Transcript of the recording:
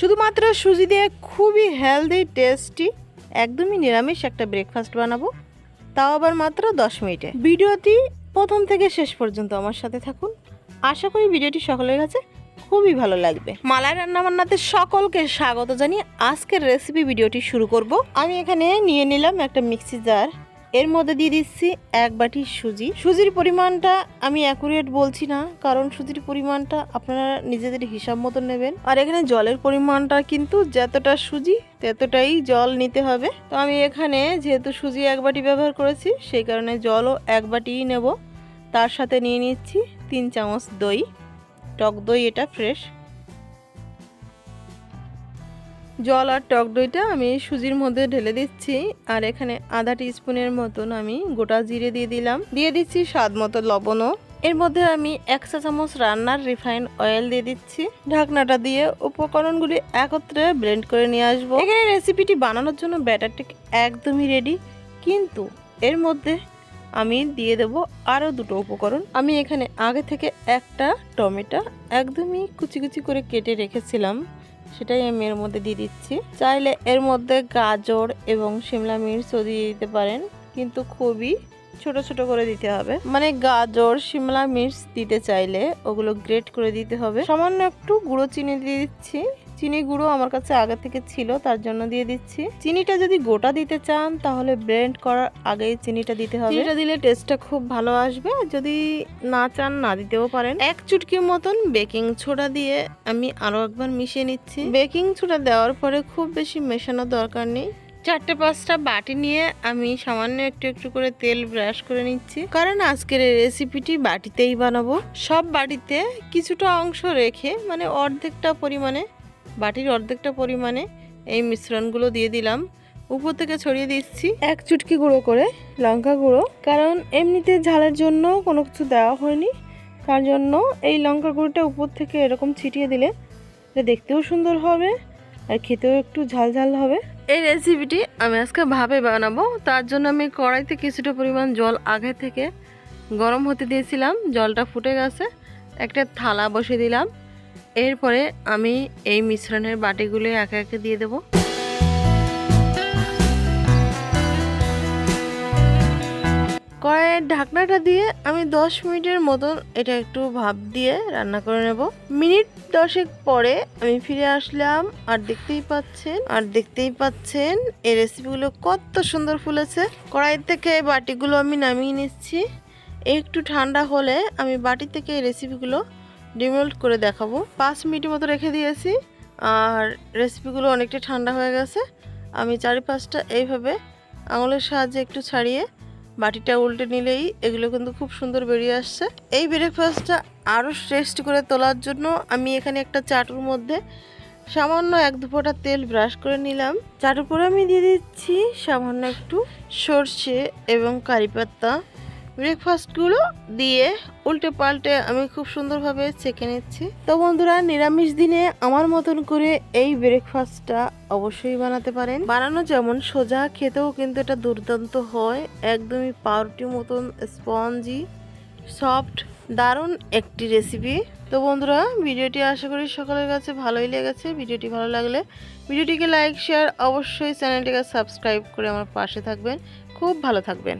শুধুমাত্র সুজি দিয়ে খুবই হেলদি টেস্টি একদমই নিরামিষ একটা ব্রেকফাস্ট বানাবো। তাও আবার মাত্র দশ মিনিটে। ভিডিওটি প্রথম থেকে শেষ পর্যন্ত আমার সাথে থাকুন। আশা করি ভিডিওটি সকলের কাছে খুবই ভালো লাগবে। মালাই রান্নাবান্নাতে সকলকে স্বাগত জানিয়ে আজকের রেসিপি ভিডিওটি শুরু করব। আমি এখানে নিয়ে নিলাম একটা মিক্সি জার এর মধ্যে দিয়ে দিচ্ছি এক বাটি সুজি। সুজির পরিমাণটা আমি অ্যাকুরেট বলছি না, কারণ সুজির পরিমাণটা আপনারা নিজেদের হিসাব মতো নেবেন। আর এখানে জলের পরিমাণটা কিন্তু যতটা সুজি, ততটাই জল নিতে হবে। তো আমি এখানে যেহেতু সুজি এক বাটি ব্যবহার করেছি, সেই কারণে জলও এক বাটিই নেব। তার সাথে নিয়ে নিচ্ছি তিন চামচ দই। টক দই এটা ফ্রেশ জল আর টক দইটা আমি সুজির মধ্যে ঢেলে দিচ্ছি। আর এখানে আধা স্পুনের মতন আমি গোটা জিরে দিয়ে দিলাম। দিয়ে দিচ্ছি স্বাদ মতো লবণও। এর মধ্যে আমি এক চা চামচ রান্নার রিফাইন অয়েল দিয়ে দিচ্ছি। ঢাকনাটা দিয়ে উপকরণগুলি একত্রে ব্লেন্ড করে নিয়ে আসব। এখানে রেসিপিটি বানানোর জন্য ব্যাটারটি একদমই রেডি। কিন্তু এর মধ্যে আমি দিয়ে দেব আরও দুটো উপকরণ। আমি এখানে আগে থেকে একটা টমেটো একদমই কুচি কুচি করে কেটে রেখেছিলাম। সেটাই আমি এর মধ্যে দিয়ে দিচ্ছি। চাইলে এর মধ্যে গাজর এবং শিমলা মির্চও দিয়ে দিতে পারেন, কিন্তু খুবই ছোট ছোট করে দিতে হবে। মানে গাজর শিমলা মির্চ দিতে চাইলে ওগুলো গ্রেট করে দিতে হবে। সামান্য একটু গুঁড়ো চিনি দিয়ে দিচ্ছি। চিনি গুঁড়ো আমার কাছে আগে থেকে ছিল তার জন্য দিয়ে দিচ্ছি। চিনিটা যদি গোটা দিতে চান তাহলে ব্লেন্ড করার আগেই চিনিটা দিতে হবে। চিনিটা দিলে টেস্টটা খুব ভালো আসবে যদি না চান না দিতেও পারেন। এক চুটকি মতন বেকিং সোডা দিয়ে আমি আরও একবার মিশিয়ে নিচ্ছি। বেকিং সোডা দেওয়ার পরে খুব বেশি মেশানোর দরকার নেই। চারটে পাঁচটা বাটি নিয়ে আমি সামান্য একটু একটু করে তেল ব্রাশ করে নিচ্ছি। কারণ আজকের এই রেসিপিটি বাটিতেই বানাবো। সব বাটিতে কিছুটা অংশ রেখে মানে অর্ধেকটা পরিমাণে বাটির অর্ধেকটা পরিমাণে এই মিশ্রণগুলো দিয়ে দিলাম। উপর থেকে ছড়িয়ে দিচ্ছি এক চুটকি গুঁড়ো করে লঙ্কা গুঁড়ো। কারণ এমনিতে ঝালের জন্য কোনো কিছু দেওয়া হয়নি। তার জন্য এই লঙ্কা গুঁড়োটা উপর থেকে এরকম ছিটিয়ে দিলে দেখতেও সুন্দর হবে আর খেতেও একটু ঝাল ঝাল হবে। এই রেসিপিটি আমি আজকে ভাবে বানাবো। তার জন্য আমি কড়াইতে কিছুটা পরিমাণ জল আগে থেকে গরম হতে দিয়েছিলাম। জলটা ফুটে গেছে। একটা থালা বসিয়ে দিলাম। এরপরে আমি এই মিশ্রণের বাটিগুলো একে একে দিয়ে দেব। কড়াইয়ের ঢাকনাটা দিয়ে আমি দশ মিনিটের মতন এটা একটু ভাপ দিয়ে রান্না করে নেব। মিনিট দশেক পরে আমি ফিরে আসলাম আর দেখতেই পাচ্ছেন, আর দেখতেই পাচ্ছেন এই রেসিপিগুলো কত সুন্দর ফুলেছে। কড়াই থেকে বাটিগুলো আমি নামিয়ে নিচ্ছি। একটু ঠান্ডা হলে আমি বাটি থেকে এই রেসিপিগুলো ডিমোল্ড করে দেখাবো। পাঁচ মিনিট মতো রেখে দিয়েছি। আর রেসিপিগুলো অনেকটা ঠান্ডা হয়ে গেছে। আমি চারি পাঁচটা এইভাবে আঙুলের সাহায্যে একটু ছাড়িয়ে বাটিটা উল্টে নিলেই এগুলো কিন্তু খুব সুন্দর বেরিয়ে আসছে। এই ব্রেকফাস্টটা আরও টেস্ট করে তোলার জন্য আমি এখানে একটা চাটুর মধ্যে সামান্য এক দুপোটা তেল ব্রাশ করে নিলাম। চাটুর পরে আমি দিয়ে দিচ্ছি সামান্য একটু সর্ষে এবং কারি পাতা। ব্রেকফাস্টগুলো দিয়ে উল্টে পাল্টে আমি খুব সুন্দরভাবে চেকে নিচ্ছি। তো বন্ধুরা, নিরামিষ দিনে আমার মতন করে এই ব্রেকফাস্টটা অবশ্যই বানাতে পারেন। বানানো যেমন সোজা, খেতেও কিন্তু এটা দুর্দান্ত হয়। একদমই পাউরুটির মতন স্পঞ্জি, সফট, দারুণ একটি রেসিপি তো বন্ধুরা, ভিডিওটি আশা করি সকলের কাছে ভালোই লেগেছে। ভিডিওটি ভালো লাগলে ভিডিওটিকে লাইক শেয়ার অবশ্যই চ্যানেলটিকে সাবস্ক্রাইব করে আমার পাশে থাকবেন। খুব ভালো থাকবেন।